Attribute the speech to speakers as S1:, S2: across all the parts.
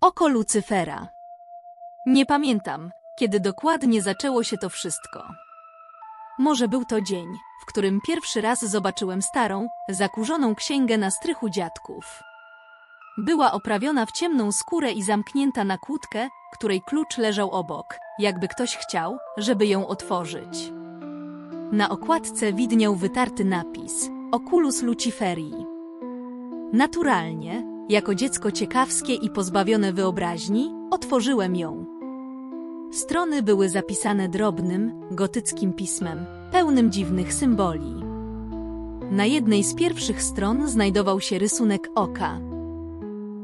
S1: Oko Lucyfera. Nie pamiętam, kiedy dokładnie zaczęło się to wszystko. Może był to dzień, w którym pierwszy raz zobaczyłem starą, zakurzoną księgę na strychu dziadków. Była oprawiona w ciemną skórę i zamknięta na kłódkę, której klucz leżał obok, jakby ktoś chciał, żeby ją otworzyć. Na okładce widniał wytarty napis Oculus Luciferii. Naturalnie, jako dziecko ciekawskie i pozbawione wyobraźni, otworzyłem ją. Strony były zapisane drobnym, gotyckim pismem, pełnym dziwnych symboli. Na jednej z pierwszych stron znajdował się rysunek oka.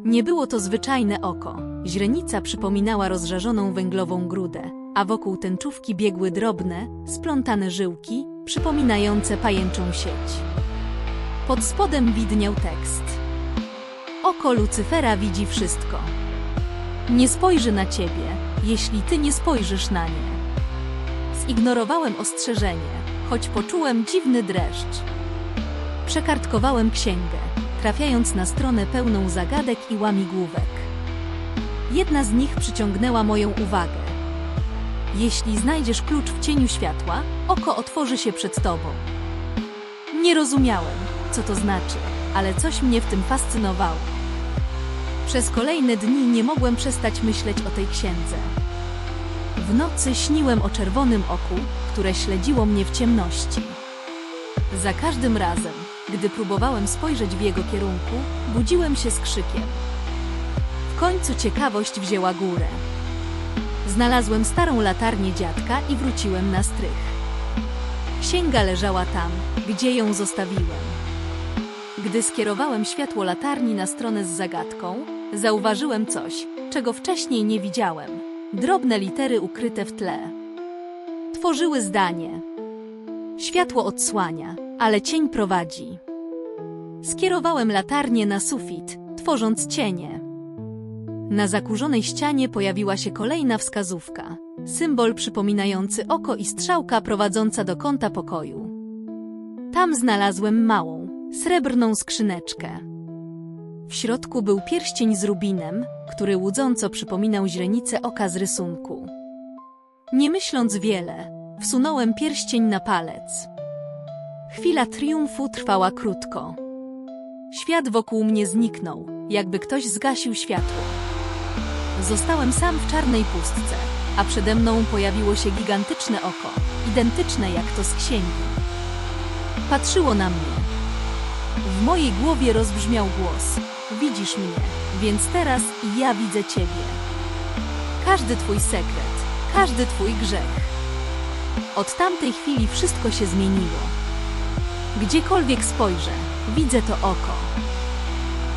S1: Nie było to zwyczajne oko. Źrenica przypominała rozżarzoną węglową grudę, a wokół tęczówki biegły drobne, splątane żyłki, przypominające pajęczą sieć. Pod spodem widniał tekst. Oko Lucyfera widzi wszystko. Nie spojrzy na ciebie, jeśli ty nie spojrzysz na nie. Zignorowałem ostrzeżenie, choć poczułem dziwny dreszcz. Przekartkowałem księgę, trafiając na stronę pełną zagadek i łamigłówek. Jedna z nich przyciągnęła moją uwagę. Jeśli znajdziesz klucz w cieniu światła, oko otworzy się przed tobą. Nie rozumiałem, co to znaczy, ale coś mnie w tym fascynowało. Przez kolejne dni nie mogłem przestać myśleć o tej księdze. W nocy śniłem o czerwonym oku, które śledziło mnie w ciemności. Za każdym razem, gdy próbowałem spojrzeć w jego kierunku, budziłem się z krzykiem. W końcu ciekawość wzięła górę. Znalazłem starą latarnię dziadka i wróciłem na strych. Księga leżała tam, gdzie ją zostawiłem. Gdy skierowałem światło latarni na stronę z zagadką, zauważyłem coś, czego wcześniej nie widziałem. Drobne litery ukryte w tle. Tworzyły zdanie. Światło odsłania, ale cień prowadzi. Skierowałem latarnię na sufit, tworząc cienie. Na zakurzonej ścianie pojawiła się kolejna wskazówka. Symbol przypominający oko i strzałka prowadząca do kąta pokoju. Tam znalazłem małą, srebrną skrzyneczkę. W środku był pierścień z rubinem, który łudząco przypominał źrenicę oka z rysunku. Nie myśląc wiele, wsunąłem pierścień na palec. Chwila triumfu trwała krótko. Świat wokół mnie zniknął, jakby ktoś zgasił światło. Zostałem sam w czarnej pustce, a przede mną pojawiło się gigantyczne oko, identyczne jak to z księgi. Patrzyło na mnie. W mojej głowie rozbrzmiał głos. Widzisz mnie, więc teraz ja widzę Ciebie. Każdy Twój sekret, każdy Twój grzech. Od tamtej chwili wszystko się zmieniło. Gdziekolwiek spojrzę, widzę to oko.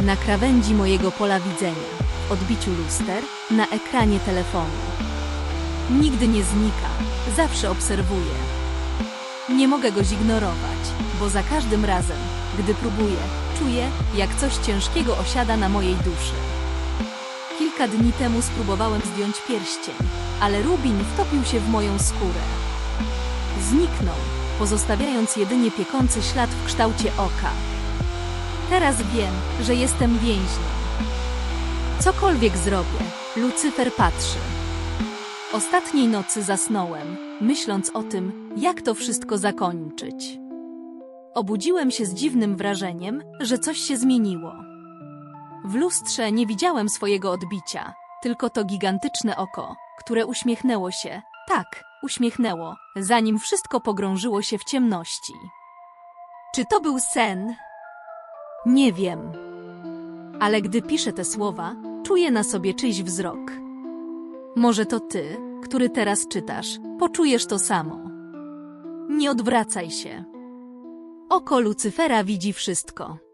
S1: Na krawędzi mojego pola widzenia, w odbiciu luster, na ekranie telefonu. Nigdy nie znika, zawsze obserwuję. Nie mogę go zignorować, bo za każdym razem, gdy próbuję, czuję, jak coś ciężkiego osiada na mojej duszy. Kilka dni temu spróbowałem zdjąć pierścień, ale rubin wtopił się w moją skórę. Zniknął, pozostawiając jedynie piekący ślad w kształcie oka. Teraz wiem, że jestem więźniem. Cokolwiek zrobię, Lucyfer patrzy. Ostatniej nocy zasnąłem, myśląc o tym, jak to wszystko zakończyć. Obudziłem się z dziwnym wrażeniem, że coś się zmieniło. W lustrze nie widziałem swojego odbicia, tylko to gigantyczne oko, które uśmiechnęło się, tak, uśmiechnęło, zanim wszystko pogrążyło się w ciemności. Czy to był sen? Nie wiem. Ale gdy piszę te słowa, czuję na sobie czyjś wzrok. Może to ty, który teraz czytasz, poczujesz to samo. Nie odwracaj się. Oko Lucyfera widzi wszystko.